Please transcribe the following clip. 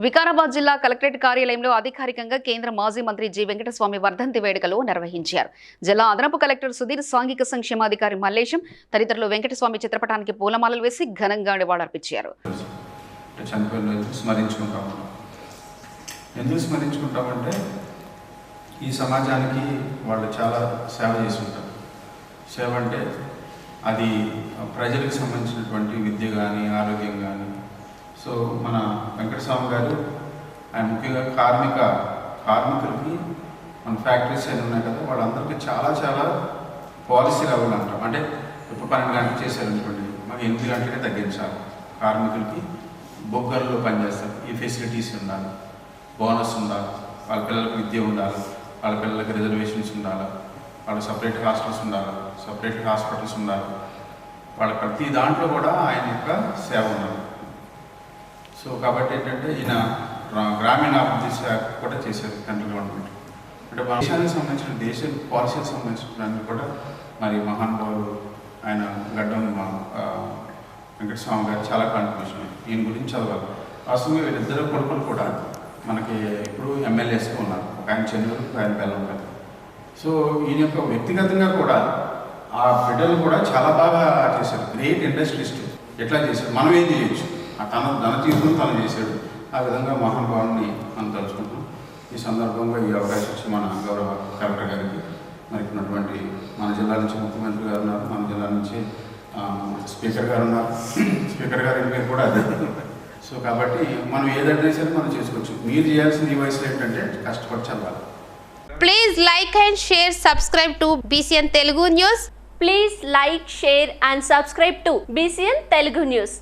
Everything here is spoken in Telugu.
వికారాబాద్ జిల్లా కలెక్టరేట్ కార్యాలయంలో అధికారికంగా కేంద్ర మాజీ మంత్రి జి వెంకటస్వామి వర్ధంతి వేడుకలు నిర్వహించారు. జిల్లా అదనపు కలెక్టర్ సుధీర్ సాంఘిక సంక్షేమాధికారి మల్లేశం తదితరులు వెంకటస్వామి చిత్రపటానికి పూలమాలలు వేసి ఘనంగా నివాళులర్పించారు ఎందుకు స్మరించుకుంటామంటే ఈ సమాజానికి వాళ్ళు చాలా సేవ చేసి ఉంటారు సేవ అంటే అది ప్రజలకు సంబంధించినటువంటి విద్య కానీ ఆరోగ్యం కానీ సో మన వెంకటస్వామి గారు ఆయన ముఖ్యంగా కార్మిక కార్మికులకి మన ఫ్యాక్టరీస్ అన్నీ ఉన్నాయి కదా వాళ్ళందరికీ చాలా చాలా పాలసీ అవ్వాలి అంటాం. అంటే ఇప్పుడు పన్నెండు గంటలు చేశారనుకోండి మాకు ఎనిమిది గంటలకే తగ్గించాలి కార్మికులకి బొగ్గల్లో పనిచేస్తారు ఈ ఫెసిలిటీస్ ఉండాలి బోనస్ ఉండాలి వాళ్ళ పిల్లలకు విద్య ఉండాలి వాళ్ళ పిల్లలకి రిజర్వేషన్స్ ఉండాలి వాళ్ళకి సపరేట్ హాస్టల్స్ ఉండాలి సపరేట్ హాస్పిటల్స్ ఉండాలి. వాళ్ళ ప్రతి దాంట్లో కూడా ఆయన యొక్క సేవ ఉండాలి. సో కాబట్టి ఏంటంటే ఈయన గ్రామీణాభివృద్ధి శాఖ కూడా చేశారు సెంట్రల్ గవర్నమెంట్. అంటే మన దేశానికి సంబంధించిన దేశ పాలసీకి సంబంధించిన కూడా మరి మహానుభావులు ఆయన గడ్డం మా వెంకటస్వామి గారు చాలా కాంట్రిబ్యూషన్ ఈయన గురించి చదవాలి. వాస్తవంగా వీళ్ళిద్దరు కొడుకులు కూడా మనకి ఇప్పుడు ఎమ్మెల్యేస్గా ఉన్నారు. ఒక ఆయన చెన్నూరు ఆయన బెల్లం బెల్లంపల్లి సో ఈయన యొక్క వ్యక్తిగతంగా కూడా ఆ బిడ్డలు కూడా చాలా బాగా చేశారు. గ్రేట్ ఇండస్ట్రీస్ట్ ఎట్లా చేశారు? మనం ఏం చేయొచ్చు? తన ధన జీవితం తను చేశాడు. ఆ విధంగా మహానుభావుని మనం తలుచుకుంటాం ఈ సందర్భంగా ఈ అవకాశం ఇచ్చి మన గౌరవ కలెక్టర్ గారికి మరి ఉన్నటువంటి మన జిల్లా నుంచి ముఖ్యమంత్రి గారు ఉన్నారు మన జిల్లా నుంచి స్పీకర్ గారు ఉన్నారు. స్పీకర్ గారి పేరు కూడా అదే. సో కాబట్టి మనం ఏదైనా సరే మనం చేసుకోవచ్చు. మీరు చేయాల్సిన ఈ వయసులో ఏంటంటే కష్టపడి చదవాలి. Please like and share subscribe to BCN Telugu news please like share and subscribe to BCN Telugu news